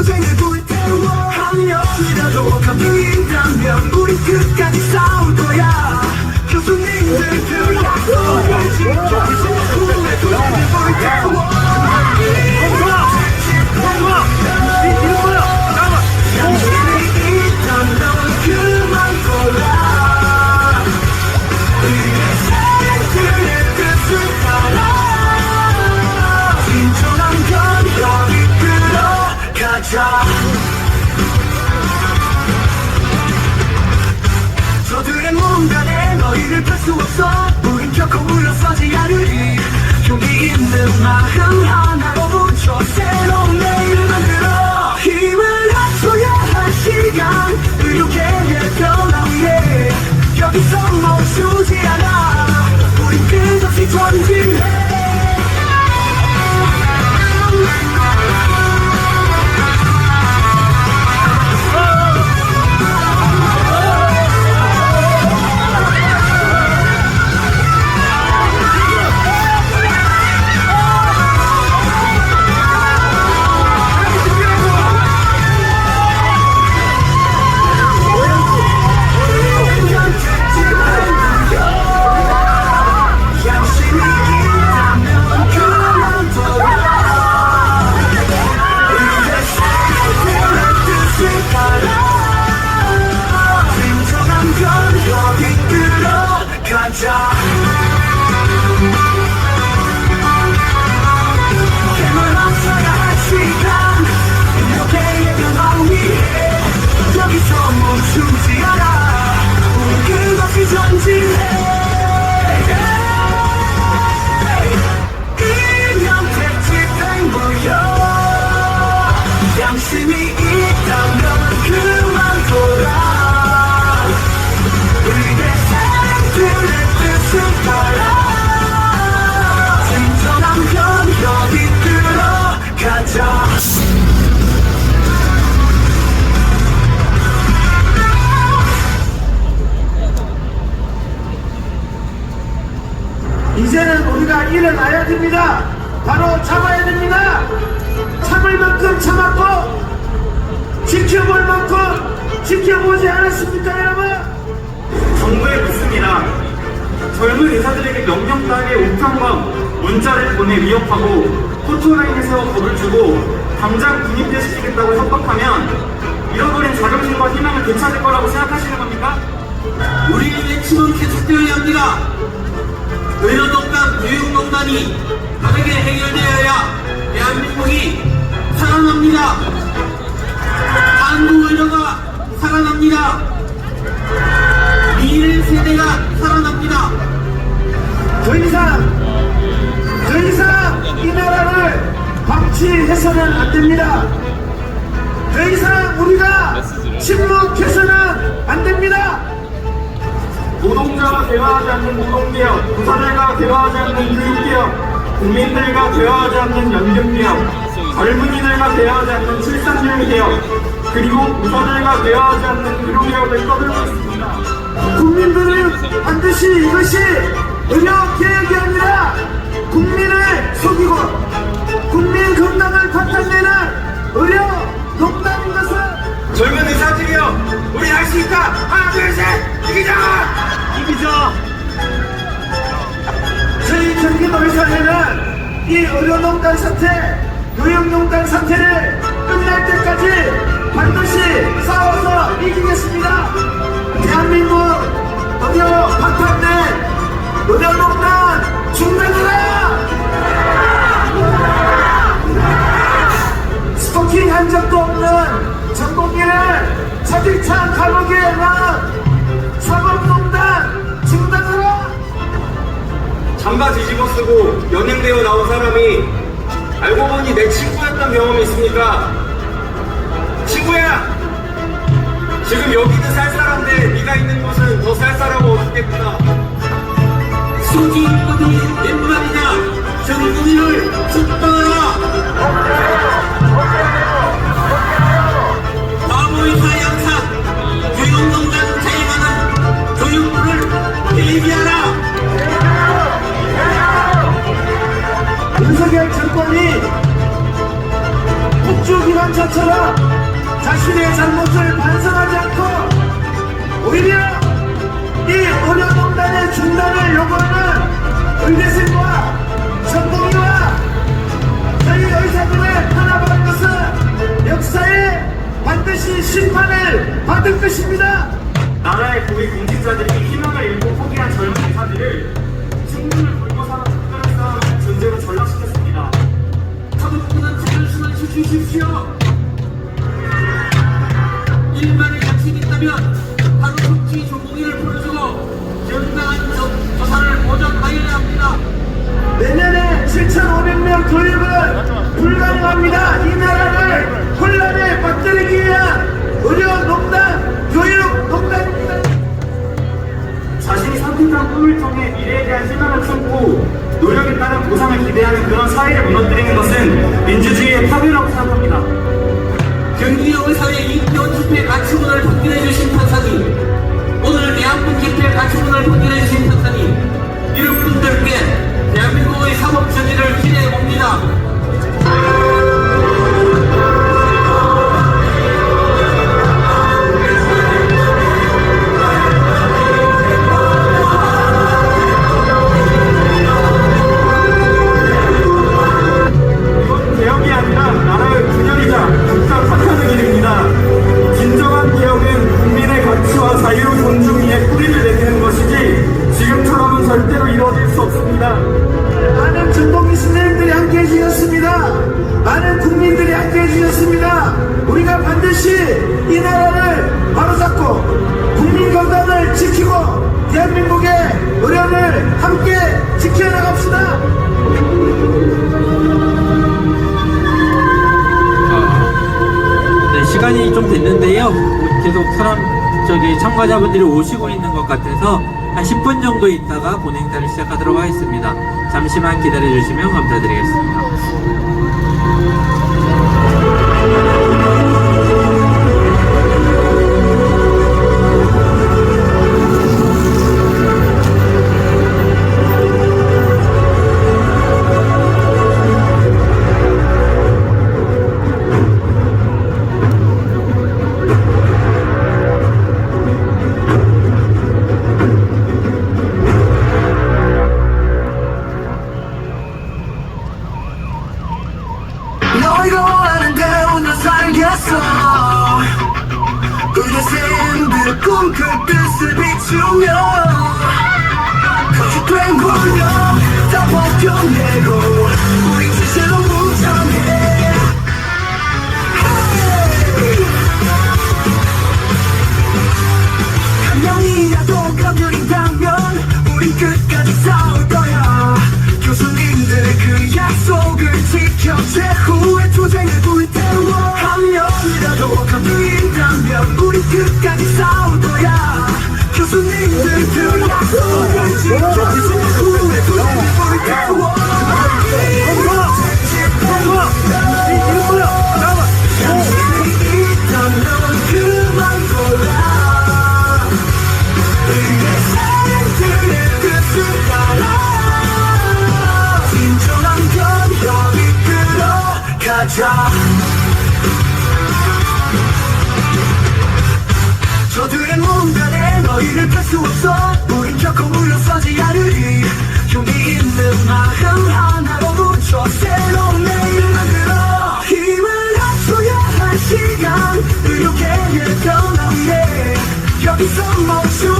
losing 뺄수 없어. 우린 결코 물러서지 않으리 용기 있는 마음 하나 지켜보지 않았습니까 여러분? 정부에 묻습니다. 젊은 의사들에게 명령 따위의 우편과 문자를 보내 위협하고 포토라인에서 겁을 주고 당장 군입대 시키겠다고 협박하면 잃어버린 자긍심과 희망을 되찾을 거라고 생각하시는 겁니까? 우리의 외침은 계속되어야 합니다. 의료농단, 교육농단이 빠르게 해결되어야 대한민국이 살아납니다. 한국 의료가 살아납니다. 미래 세대가 살아납니다. 더 이상 더 이상 이 나라를 방치해서는 안 됩니다. 더 이상 우리가 침묵해서는 안 됩니다. 노동자와 대화하지 않는 노동개혁, 부사들과 대화하지 않는 교육개혁, 국민들과 대화하지 않는 연금개혁, 젊은이들과 대화하지 않는 출산율 개혁, 그리고 부사들과 대화하지 않는 의료개혁을 떠들고 있습니다. 국민들은 반드시 이것이 의료 개혁이 아니라 국민을 속이고 국민 건강을 바탕내는 의료 농단인 것을 젊은 의사들이여, 우리 할 수 있다! 하나, 둘, 셋! 이기자! 이기자! 저희 경기도 의사회는 이 의료농단 사태, 교육농단 사태를 끝날 때까지 반드시 싸워서 이기겠습니다. 대한민국 의료 박탈된 의료농단 중단하라! 스토킹 한 적도 없는 전공기를 차질찬 감옥에 넣은 사법농단 중단하라! 잠바 뒤집어 쓰고 연행되어 나온 사람이 알고 보니 내 친구였던 경험이 있습니까? 친구야! 지금 여기 있는 쌀쌀한데 네가 있는 곳은 더 쌀쌀하고 어둡겠구나. 속이 빠진 옛말이나 정근이를 축하하라. 과거의 사양상 교육농단 자임하는 교육부를 대비하라. 윤석열 정권이 북쪽 이만차처럼 신의 잘못을 반성하지 않고 오히려 이 의료농단의 중단을 요구하는 의대생과 전공의와 저희 의사들의 탄압하는 것은 역사에 반드시 심판을 받을 것입니다. 나라의 고위 공직자들이 희망을 잃고 포기한 젊은 의사들을 신분을 걸고 사는 특별한 싸움을 전제로 전락시켰습니다. 사법부는 자존심을 지키십시오. 일만의 자신 있다면 바로 국지 조공의를 풀어주고 정당한 저- 조사를 보장하여야 합니다. 내년에 7,500명 교육은 불가능합니다. 이 나라를 혼란에 빠뜨리기 위한 의료농단, 교육농단입니다. 자신이 선택한 꿈을 통해 미래에 대한 희망을 품고 노력에 따른 보상을 기대하는 그런 사회를 무너뜨리는 것은 민주주의의 파괴라고 생각합니다. 경기도 의사의 인권 집회 가치문을 판결해 주신 판사님, 오늘 대한민국 집회 가치문을 판결해 주신 판사님, 이런 분들께 시간이 좀 됐는데요. 계속 사람, 저기 참가자분들이 오시고 있는 것 같아서 한 10분 정도 있다가 본행 행사를 시작하도록 하겠습니다. 잠시만 기다려 주시면 감사드리겠습니다. 문간에 너희를 뺄수 없어. 우린 결코 물러서지 않으리. 용기 있는 마음 하나로 묻혀 새로운 내일을 만들어. 힘을 합쳐야 할 시간. 의료계의 변화에 여기서 멈추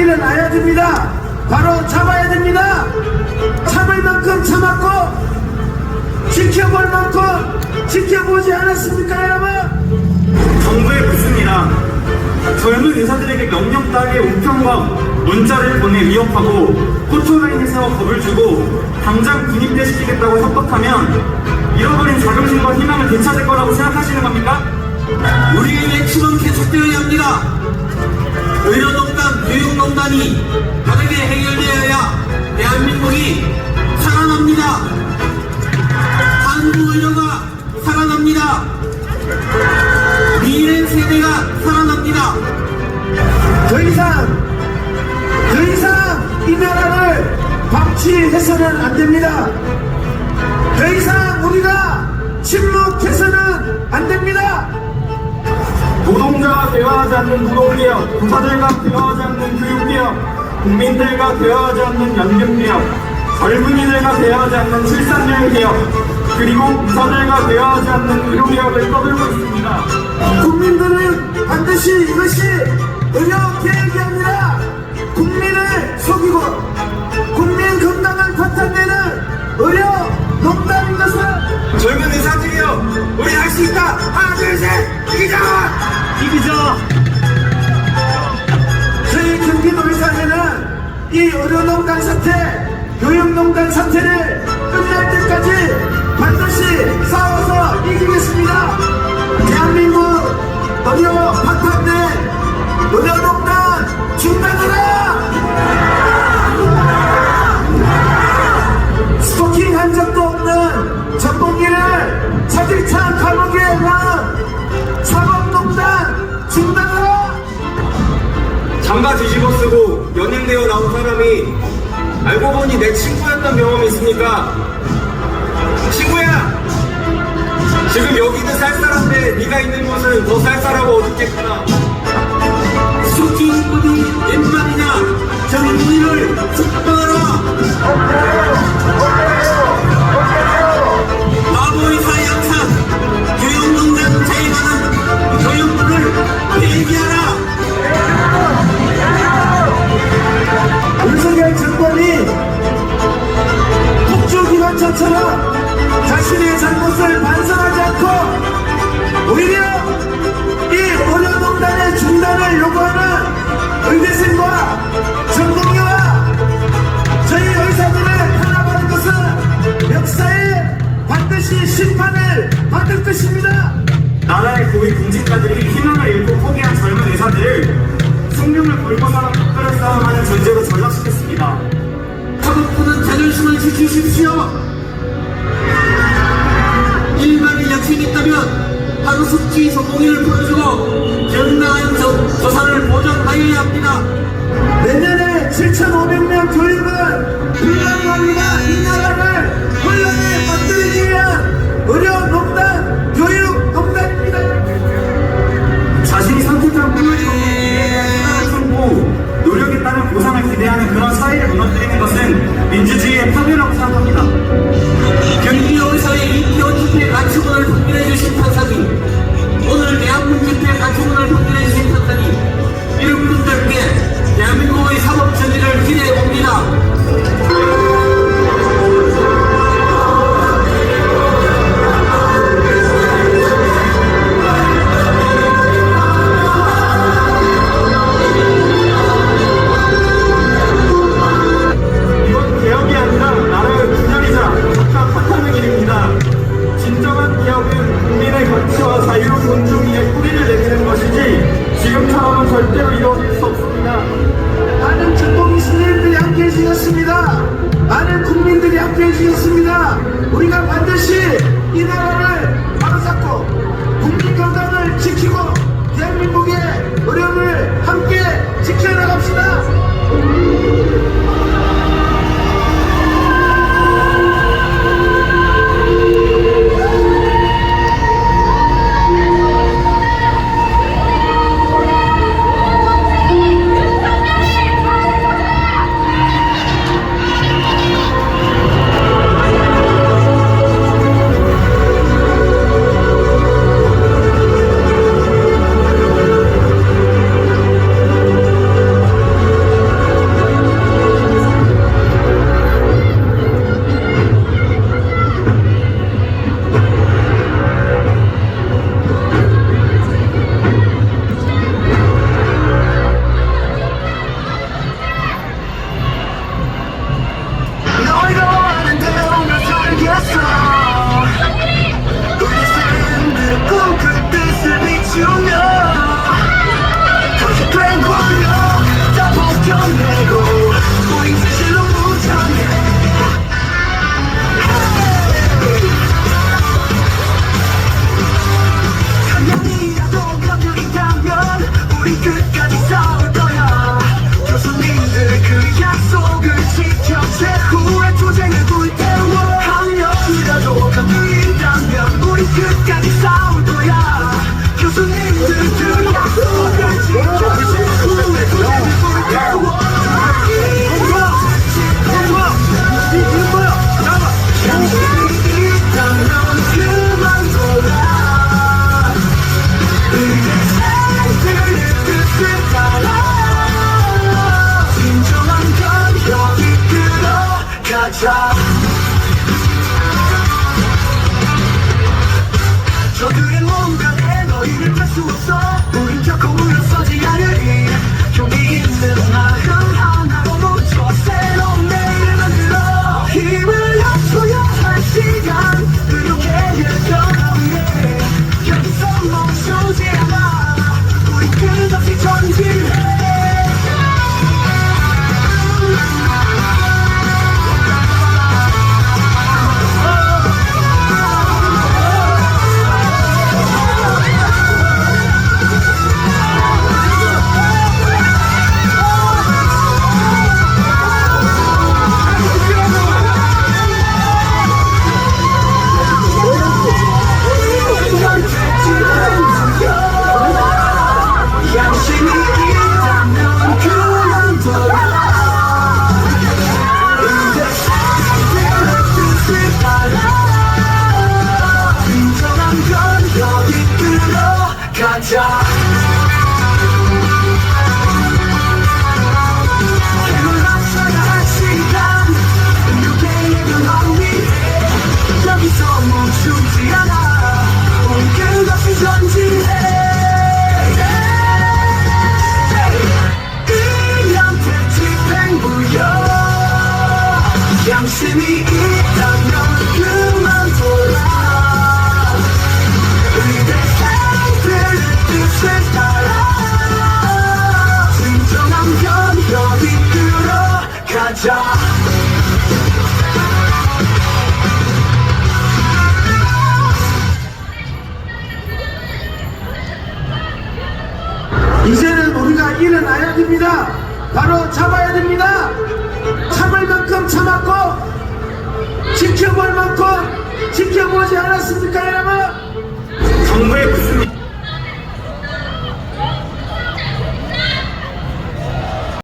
일어나야 됩니다. 바로 잡아야 됩니다. 참을 만큼 참았고 지켜볼 만큼 지켜보지 않았습니까 여러분? 정부에 묻습니다. 젊은 의사들에게 명령 따위의 우편과 문자를 보내 위협하고 호토라인에 세워 겁을 주고 당장 군입대 시키겠다고 협박하면 잃어버린 자긍심과 희망을 되찾을 거라고 생각하시는 겁니까? 우리의 외침은 계속되어야 합니다. 의료농단, 교육농단이 바르게 해결되어야 대한민국이 살아납니다. 한국 의료가 살아납니다. 미래 세대가 살아납니다. 더 이상 더 이상 이 나라를 방치해서는 안 됩니다. 더 이상 우리가 침묵해서는 안 됩니다. 노동자가 대화하지 않는 노동개혁, 부사들과 대화하지 않는 교육개혁, 국민들과 대화하지 않는 연금개혁, 젊은이들과 대화하지 않는 출산율개혁, 그리고 부사들과 대화하지 않는 의료개혁을 떠들고 있습니다. 국민들은 반드시 이것이 의료 계획이 아니라 국민을 속이고 국민 건강을 파탄내는 의료 농단인 것을 젊은 의사들이여, 우리 할 수 있다! 하나, 둘, 셋! 이기자! 이기자! 저희 경기도 의사회는 이 의료농단 사태, 교육농단 사태를 끝날 때까지 반드시 싸워서 이기겠습니다. 대한민국 의료 파탄내 하루 숙지 성공률을 보여주고 정당한 조, 조사를 보장하여야 합니다 내년에 7,500명 교육은 불가능합니다. 이 나라를 혼란에 만들기 위한 의료농단, 교육 농단입니다. 자신이 선택한 꿈을 숨고 노력에 따른 보상을 기대하는 그런 사회를 무너뜨리는 것은 민주주의